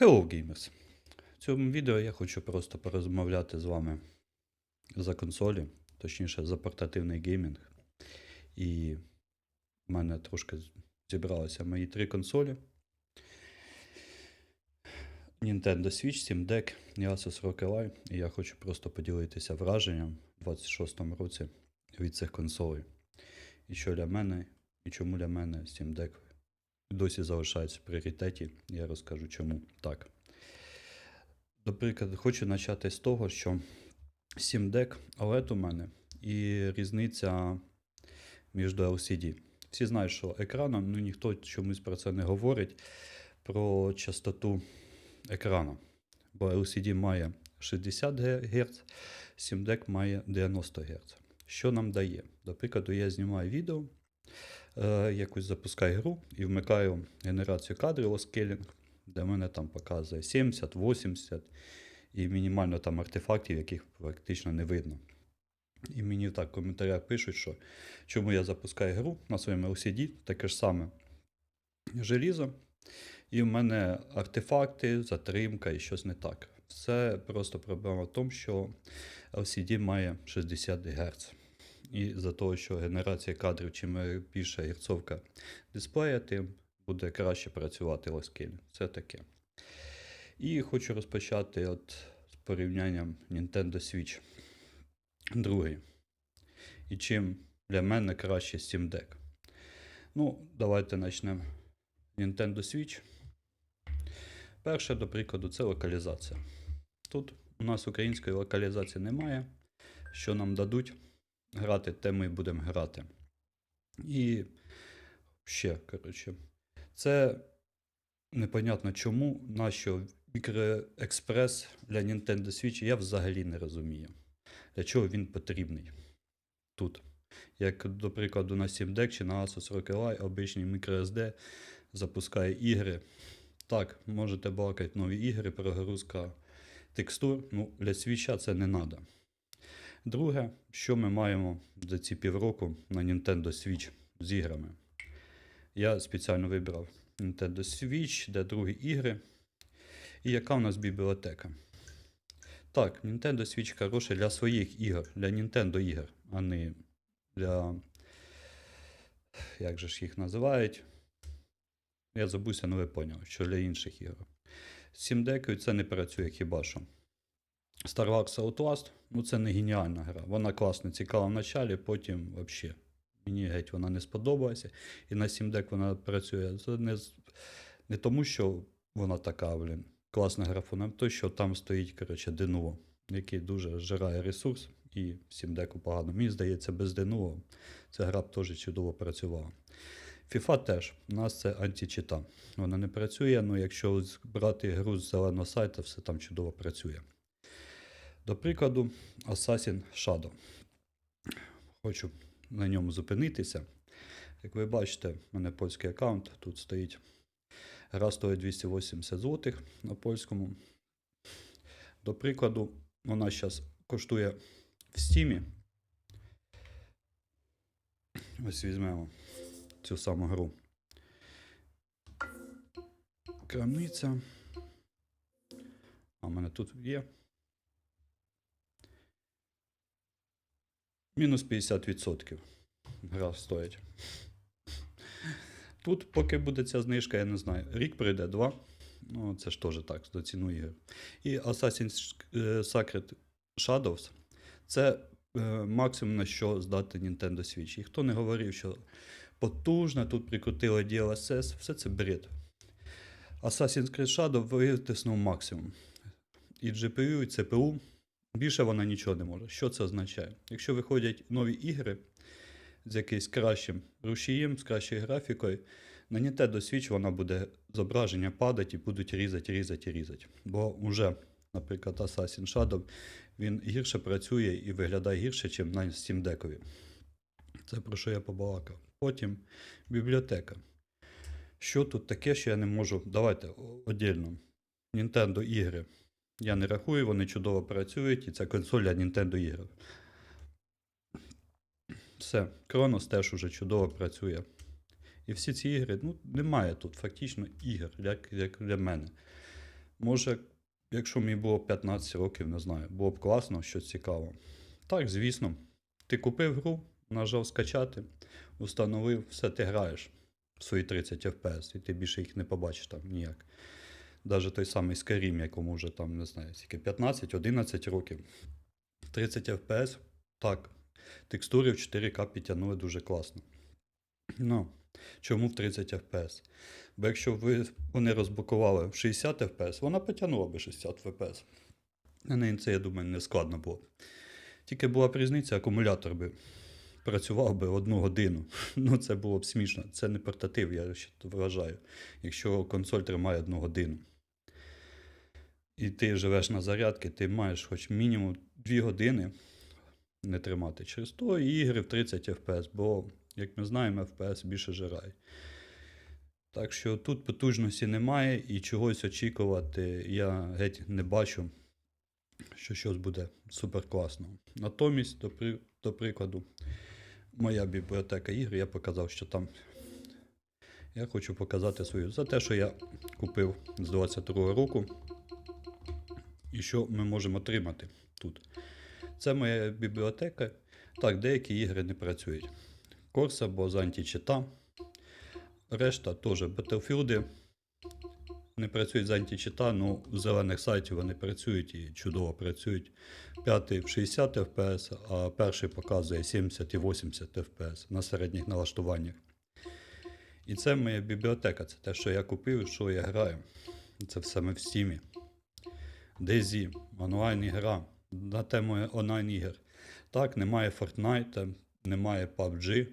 Hello, gamers! В цьому відео я хочу просто порозмовляти з вами за консолі, точніше за портативний геймінг. І в мене трошки зібралися мої три консолі. Nintendo Switch, Steam Deck і Asus ROG Ally. І я хочу просто поділитися враженням у 26-му році від цих консолей. І що для мене, і чому для мене Steam Deck досі залишається в пріоритеті. Я розкажу чому так. До хочу почати з того, що Steam Deck OLED у мене і різниця між LCD. Всі знають, що екраном, ну ніхто чомусь про це не говорить, про частоту екрану. Бо LCD має 60 Гц, Steam Deck має 90 Гц. Що нам дає? До прикладу, я знімаю відео, е, якусь запускаю гру і вмикаю генерацію кадрів скелінг, де мене там показує 70, 80 і мінімально там артефактів, яких практично не видно. І мені так в коментарях пишуть, що чому я запускаю гру на своєму LCD, таке ж саме желізо, і в мене артефакти, затримка і щось не так. Все просто проблема в тому, що LCD має 60 Гц. І за того, що генерація кадрів, чим більша герцовка дисплея, тим буде краще працювати ласкель. Це таке. І хочу розпочати от з порівнянням Nintendo Switch. Другий. І чим для мене краще Steam Deck. Ну, давайте почнемо. Nintendo Switch. Перше, до прикладу, це локалізація. Тут у нас української локалізації немає. Що нам дадуть грати, те ми будемо грати. І ще, коротше, це непонятно чому, нащо мікроекспрес для Nintendo Switch, я взагалі не розумію. Для чого він потрібний тут. Як, до прикладу, на Steam Deck чи на Asus ROG Ally обичний microSD запускає ігри. Так, можете балакати нові ігри, перегрузка текстур. Ну, для Switch це не треба. Друге, що ми маємо за ці півроку на Nintendo Switch з іграми. Я спеціально вибрав Nintendo Switch, де другі ігри. І яка у нас бібліотека? Так, Nintendo Switch хороший для своїх ігор, для Nintendo ігор, а не для. Як же ж їх називають? Я забувся, але ви поняли, що для інших ігор. З Steam Deck це не працює хіба що. Star Wars Outlast, ну це не геніальна гра. Вона класно цікава в началі, потім взагалі. Мені геть вона не сподобалася. І на Steam Deck вона працює. Це не, не тому, що вона така, блін, класна графона, а то, що там стоїть, коротше, Denuvo, який дуже жирає ресурс, і Steam Deck погано. Мені здається, без Denuvo ця гра б теж чудово працювала. FIFA теж. У нас це античита. Вона не працює, але якщо брати гру з зеленого сайту, все там чудово працює. До прикладу, Assassin Shadow. Хочу на ньому зупинитися. Як ви бачите, в мене польський аккаунт. Тут стоїть гра стоїть 280 злотих на польському. До прикладу, вона зараз коштує в стімі. Ось візьмемо цю саму гру. Крамниця. А в мене тут є. Мінус 50% гра стоїть. Тут, поки буде ця знижка, я не знаю. Рік прийде, два. Ну, це ж теж так, до ціну ігор. І Assassin's Secret Shadows це е, максимум на що здати Nintendo Switch. І хто не говорив, що потужно, тут прикрутили DLSS, все це бред. Assassin's Creed Shadow витиснув максимум. І GPU, і CPU. Більше вона нічого не може. Що це означає? Якщо виходять нові ігри з якимось кращим рушієм, з кращою графікою, на Nintendo Switch вона буде зображення падати і будуть різати, різати, різати. Бо вже, наприклад, Assassin's Shadow, він гірше працює і виглядає гірше, ніж на Steam Deck. Це про що я побалакав. Потім бібліотека. Що тут таке, що я не можу. Давайте о- отдельно. Nintendo ігри. Я не рахую, вони чудово працюють, і це консоль для Nintendo ігор. Все, Кронос теж уже чудово працює. І всі ці ігри, ну, немає тут фактично ігор, як, як для мене. Може, якщо мені було 15 років, не знаю, було б класно, щось цікаво. Так, звісно. Ти купив гру, нажав скачати, установив, все ти граєш в свої 30 FPS, і ти більше їх не побачиш там ніяк. Навіть той самий Skyrim, якому вже там, не знаю, скільки 15-11 років. 30 FPS, так, текстури в 4К підтягнули дуже класно. Ну, чому в 30 FPS? Бо якщо ви вони розблокували в 60 FPS, вона потягнула би 60 FPS. На неї це, я думаю, не складно було. Тільки була б різниця, акумулятор би працював би одну годину. Ну, це було б смішно. Це не портатив, я вважаю. Якщо консоль тримає одну годину. І ти живеш на зарядки, ти маєш хоч мінімум 2 години не тримати. Через то і ігри в 30 FPS, бо, як ми знаємо, FPS більше жирає. Так що тут потужності немає і чогось очікувати я геть не бачу, що щось буде супер класно. Натомість, до, при... до прикладу, моя бібліотека ігр, я показав, що там. Я хочу показати свою за те, що я купив з 22 року. І що ми можемо отримати тут. Це моя бібліотека. Так, деякі ігри не працюють. Корса, бо з античита. Решта теж Battlefield не працюють з античита, але у зелених сайтів вони працюють і чудово працюють. П'ятий в 60 FPS, а перший показує 70 і 80 FPS на середніх налаштуваннях. І це моя бібліотека, це те, що я купив, що я граю. Це все ми в стімі. DayZ, онлайн ігра на тему онлайн ігор. Так, немає Fortnite, немає PUBG.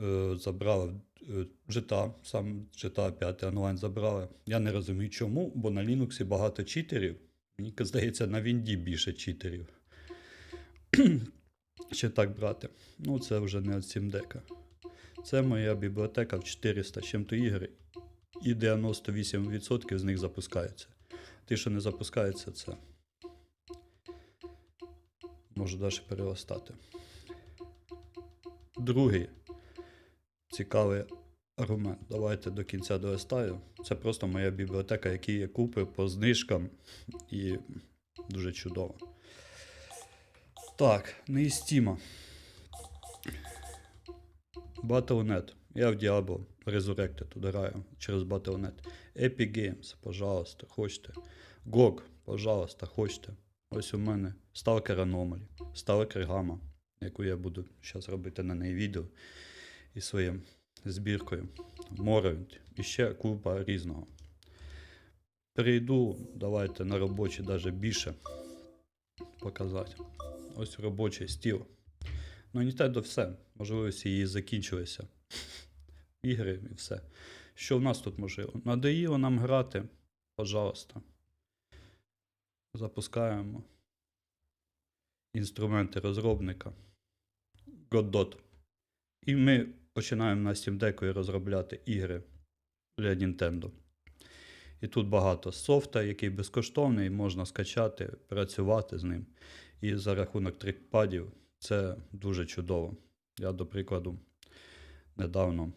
Е, забрали е, GTA, сам GTA 5 онлайн забрали. Я не розумію чому, бо на Linux багато читерів. Мені здається, на Вінді більше читерів. Ще так брати. Ну, це вже не від Сімдека. Це моя бібліотека в 400 з чим-то ігри. І 98% з них запускаються. Ті, що не запускаються, це можу далі переростати. Другий цікавий аргумент. Давайте до кінця долистаю. Це просто моя бібліотека, яку я купив по знижкам і дуже чудово. Так, не із Steam. Battle.net. Я в Diablo Resurrected граю через Battle.net. Epic Games, пожалуйста, хочете. GOG, пожалуйста, хочете. Ось у мене Stalker Anomaly, Stalker Gamma, яку я буду зараз робити на неї відео і своєю збіркою. Morrowind. І ще купа різного. Перейду, давайте на робочий навіть більше показати. Ось робочий стіл. Ну, Nintendo все. Можливості її закінчилися. Ігри і все. Що в нас тут можливо? Надоїло нам грати. Пожалуйста. Запускаємо інструменти розробника Godot. І ми починаємо на Steam Deck розробляти ігри для Nintendo. І тут багато софта, який безкоштовний, можна скачати, працювати з ним. І за рахунок трикпадів це дуже чудово. Я, до прикладу, недавно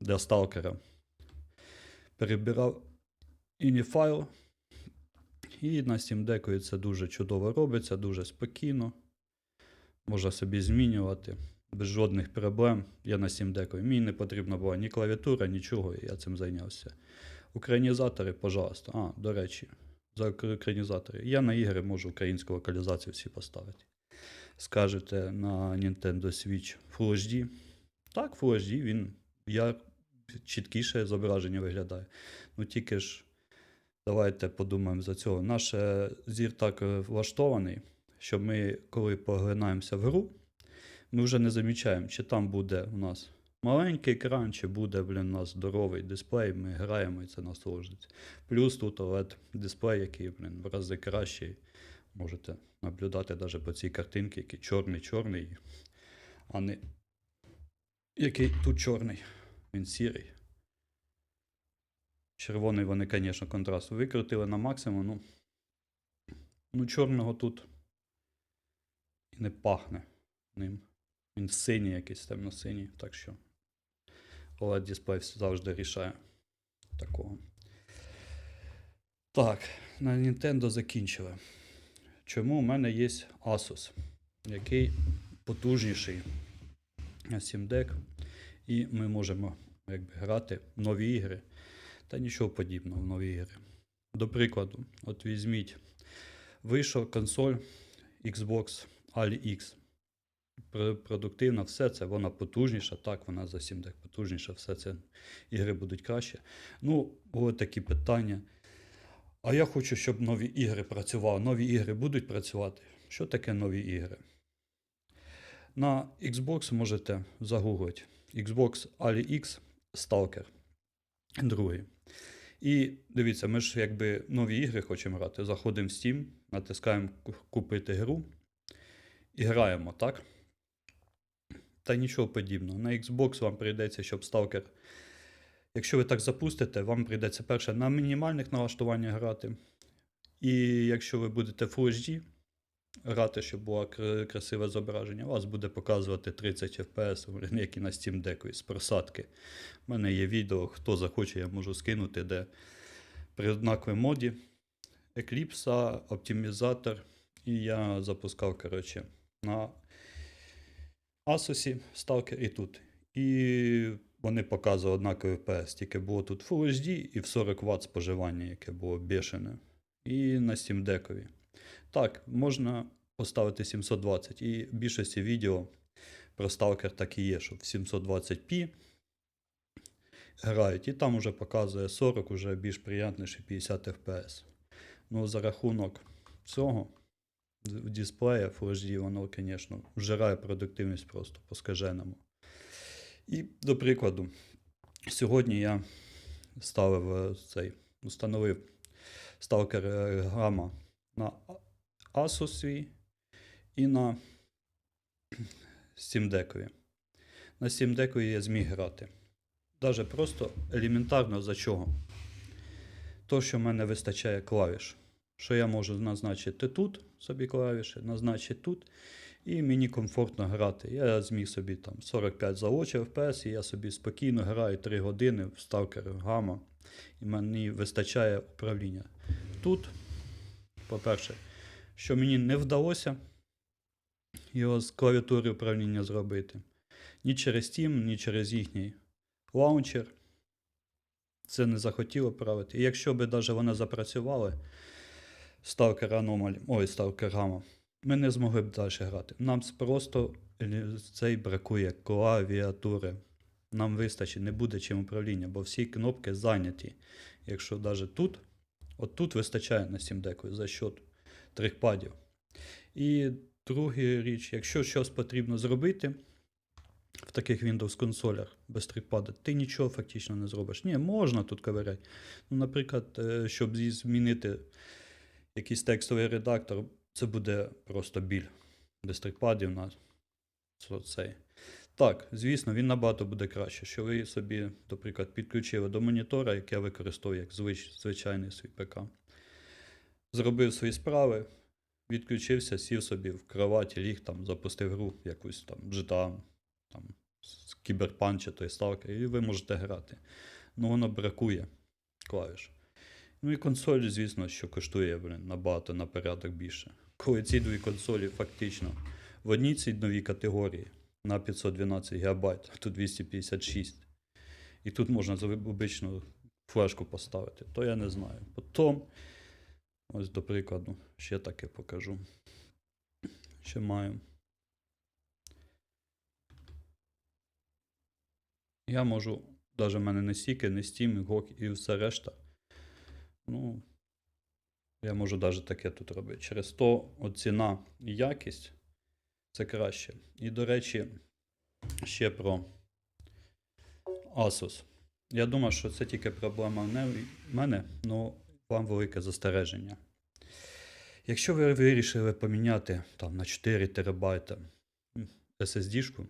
для сталкера перебирав ініфайл. І на Deck це дуже чудово робиться, дуже спокійно. Можна собі змінювати без жодних проблем. Я на Deck. Мені не потрібна була ні клавіатура, нічого, я цим зайнявся. Українізатори, пожалуйста. А, до речі, за українізатори. Я на ігри можу українську локалізацію всі поставити. Скажете на Nintendo Switch Full HD. Так, Full HD, він я чіткіше зображення виглядає. Ну тільки ж. Давайте подумаємо за цього. Наш е, зір так е, влаштований, що ми, коли поглинаємося в гру, ми вже не замічаємо, чи там буде у нас маленький екран, чи буде блін, у нас здоровий дисплей, ми граємо і це насолоджується. Плюс тут OLED дисплей, який блін, в рази кращий. Можете наблюдати навіть по цій картинці, який чорний-чорний, а не який тут чорний, він сірий. Червоний вони, звісно, контраст викрутили на максимум. Ну, ну чорного тут і не пахне ним. Він синій якийсь темно-синій, так що OLED дисплей завжди рішає такого. Так, на Nintendo закінчили. Чому у мене є Asus, який потужніший Steam Deck, і ми можемо якби, грати в нові ігри та нічого подібного в нові ігри. До прикладу, от візьміть, вийшов консоль Xbox Ali X. Продуктивна, все це, вона потужніша, так, вона за 7 Deck потужніша, все це ігри будуть краще. Ну, були такі питання. А я хочу, щоб нові ігри працювали. Нові ігри будуть працювати. Що таке нові ігри? На Xbox можете загуглити Xbox Ali X Stalker. Другий. І дивіться, ми ж якби нові ігри хочемо грати. Заходимо в Steam, натискаємо купити гру і граємо, так? Та нічого подібного. На Xbox вам прийдеться, щоб Stalker. Якщо ви так запустите, вам прийдеться перше на мінімальних налаштуваннях грати. І якщо ви будете Full HD грати, щоб було красиве зображення, у вас буде показувати 30 FPS, як і на Steam Deck з просадки. У мене є відео, хто захоче, я можу скинути, де при однаковій моді Eclipse, оптимізатор. І я запускав, коротше, на Asus, Stalker і тут. І вони показували однаковий FPS, тільки було тут Full HD і в 40 Вт споживання, яке було бешене. І на Steam Deck. Так, можна поставити 720. І в більшості відео про Stalker так і є, що в 720p грають. І там вже показує 40, вже більш приятніше 50 FPS. Ну, за рахунок цього в дисплея Full HD, воно, звісно, вжирає продуктивність просто по скаженому. І до прикладу, сьогодні я ставив е, цей, установив Stalker е, Gamma на Asus свій і на Steam. На Steam Deck я зміг грати. Даже просто елементарно за чого? То, що в мене вистачає клавіш. Що я можу назначити тут собі клавіші, назначити тут, і мені комфортно грати. Я зміг собі там 45 залочив FPS, і я собі спокійно граю 3 години в Stalker Gamma, і мені вистачає управління. Тут, по-перше, що мені не вдалося його з клавіатури управління зробити. Ні через Steam, ні через їхній лаунчер. Це не захотіло правити. І якщо би навіть вони запрацювали, Stalker Anomaly, ой, Stalker Gamma, ми не змогли б далі грати. Нам просто цей бракує клавіатури. Нам вистачить, не буде чим управління, бо всі кнопки зайняті. Якщо навіть тут, от тут вистачає на Steam Deck за счет трикпадів. І друга річ, якщо щось потрібно зробити в таких Windows консолях без трикпада, ти нічого фактично не зробиш. Ні, можна тут ковиряти. Ну, наприклад, е, щоб змінити якийсь текстовий редактор, це буде просто біль. Без трикпадів на цей. Так, звісно, він набагато буде краще, що ви собі, наприклад, підключили до монітора, як я використовую як звич, звичайний свій ПК. Зробив свої справи, відключився, сів собі в кроваті, ліг там, запустив гру якусь там GTA, там, з кіберпанк чи той Stalker, і ви можете грати. Ну, воно бракує клавіш. Ну і консоль, звісно, що коштує блин, набагато на порядок більше. Коли ці дві консолі фактично в одній цій новій категорії на 512 ГБ, а тут 256. І тут можна за обичну флешку поставити, то я не знаю. Потім, ось до прикладу, ще таке покажу. Ще маю. Я можу, навіть в мене не стільки, не Steam, GOG і все решта. Ну, я можу навіть таке тут робити. Через то ціна і якість це краще. І, до речі, ще про Asus. Я думаю, що це тільки проблема не- в мене, але вам велике застереження. Якщо ви вирішили поміняти там, на 4 терабайта SSD-шку,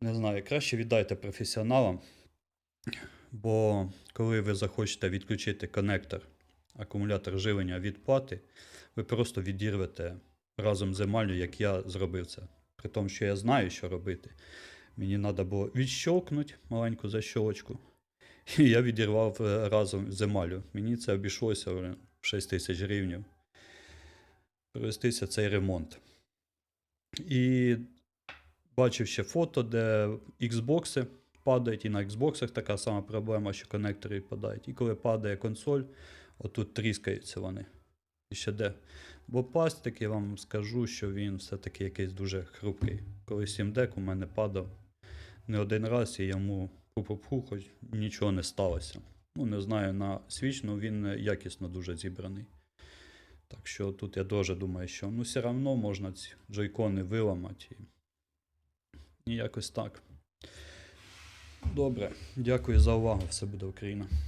не знаю, краще віддайте професіоналам, бо коли ви захочете відключити коннектор, акумулятор живлення від плати, ви просто відірвете разом з емаллю, як я зробив це. При тому, що я знаю, що робити. Мені треба було відщолкнути маленьку защолочку І я відірвав е, разом з емалю. Мені це обійшлося в 6 тисяч гривень. Провестися цей ремонт. І бачив ще фото, де Xbox падають, і на Xbox така сама проблема, що конектори відпадають. І коли падає консоль, отут тріскаються вони. І ще де. Бо пластик, я вам скажу, що він все-таки якийсь дуже хрупкий. Коли Steam Deck у мене падав не один раз, і йому пу-пу-пу, хоч нічого не сталося. Ну, не знаю, на свіч, але він е, якісно дуже зібраний. Так що тут я дуже думаю, що ну все одно можна ці джойкони виламати. І якось так. Добре, дякую за увагу. Все буде Україна.